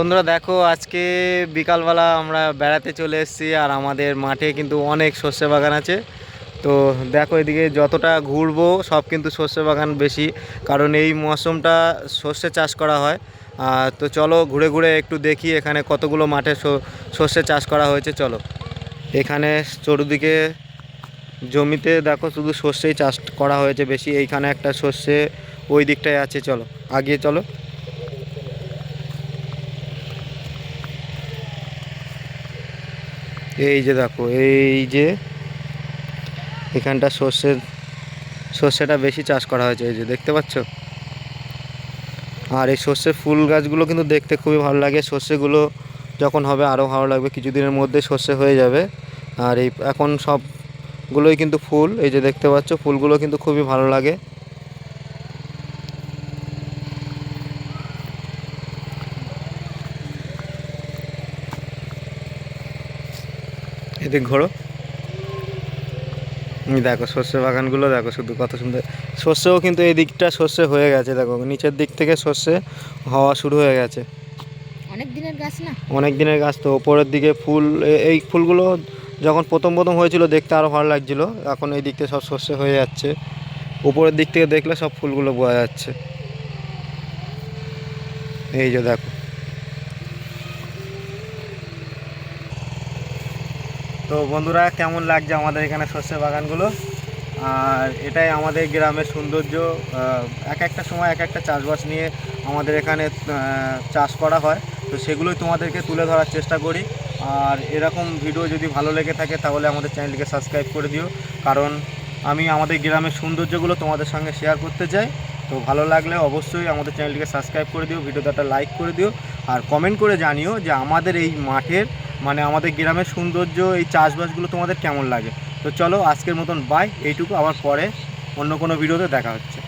বন্ধুরা দেখো, আজকে বিকালবেলা আমরা বেড়াতে চলে এসেছি আর আমাদের মাঠে কিন্তু অনেক সর্ষে বাগান আছে। তো দেখো এদিকে যতটা ঘুরবো, সব কিন্তু সর্ষে বাগান বেশি। কারণ এই মৌসুমটা সর্ষে চাষ করা হয়। তো চলো, ঘুরে ঘুরে একটু দেখি এখানে কতগুলো মাঠে সর্ষে চাষ করা হয়েছে, চলো। এখানে চতুর্দিকে জমিতে দেখো শুধু সর্ষেই চাষ করা হয়েছে বেশি। এইখানে একটা সর্ষে ওই দিকটায় আছে, চলো। আগিয়ে চলো। এই যে দেখো, এই যে এখানটা সর্ষের, সর্ষেটা বেশি চাষ করা হয়েছে, এই যে দেখতে পাচ্ছ? আর এই সর্ষের ফুল গাছগুলো কিন্তু দেখতে খুবই ভালো লাগে। সর্ষেগুলো যখন হবে আরও ভালো লাগবে, কিছুদিনের মধ্যে সর্ষে হয়ে যাবে। আর এই এখন সবগুলোই কিন্তু ফুল, এই যে দেখতে পাচ্ছ, ফুলগুলো কিন্তু খুবই ভালো লাগে। এদিক ঘোরো। দেখো সর্ষে বাগানগুলো দেখো শুধু কত সুন্দর। সর্ষেও কিন্তু এই দিকটা সর্ষে হয়ে গেছে দেখো। নিচের দিক থেকে সর্ষে হওয়া শুরু হয়ে গেছে। অনেক দিনের গাছ না? অনেক দিনের গাছ তো ওপরের দিকে ফুল এই ফুলগুলো যখন প্রথম প্রথম হয়েছিল দেখতে আরও ভালো লাগছিল এখন এই দিক থেকে সব সর্ষে হয়ে যাচ্ছে। উপরের দিক থেকে দেখলে সব ফুলগুলো বোঝা যাচ্ছে। এই যে দেখো। তো বন্ধুরা, কেমন লাগছে আমাদের এখানে সর্ষে বাগানগুলো? আর এটাই আমাদের গ্রামের সৌন্দর্য। এক একটা সময় এক একটা চাষবাস নিয়ে আমাদের এখানে চাষ করা হয়। তো সেগুলোই তোমাদেরকে তুলে ধরার চেষ্টা করি। আর এরকম ভিডিও যদি ভালো লেগে থাকে, তাহলে আমাদের চ্যানেলটিকে সাবস্ক্রাইব করে দিও। কারণ আমি আমাদের গ্রামের সৌন্দর্যগুলো তোমাদের সঙ্গে শেয়ার করতে চাই। তো ভালো লাগলে অবশ্যই আমাদের চ্যানেলটিকে সাবস্ক্রাইব করে দিও ভিডিওতে একটা লাইক করে দিও। আর কমেন্ট করে জানিও যে আমাদের এই মাঠের মানে আমাদের গ্রামের সৌন্দর্য, এই চাষবাসগুলো তোমাদের কেমন লাগে? তো চলো আজকের মতন বাই এইটুকু, আবার পরে অন্য কোনো ভিডিওতে দেখা হচ্ছে।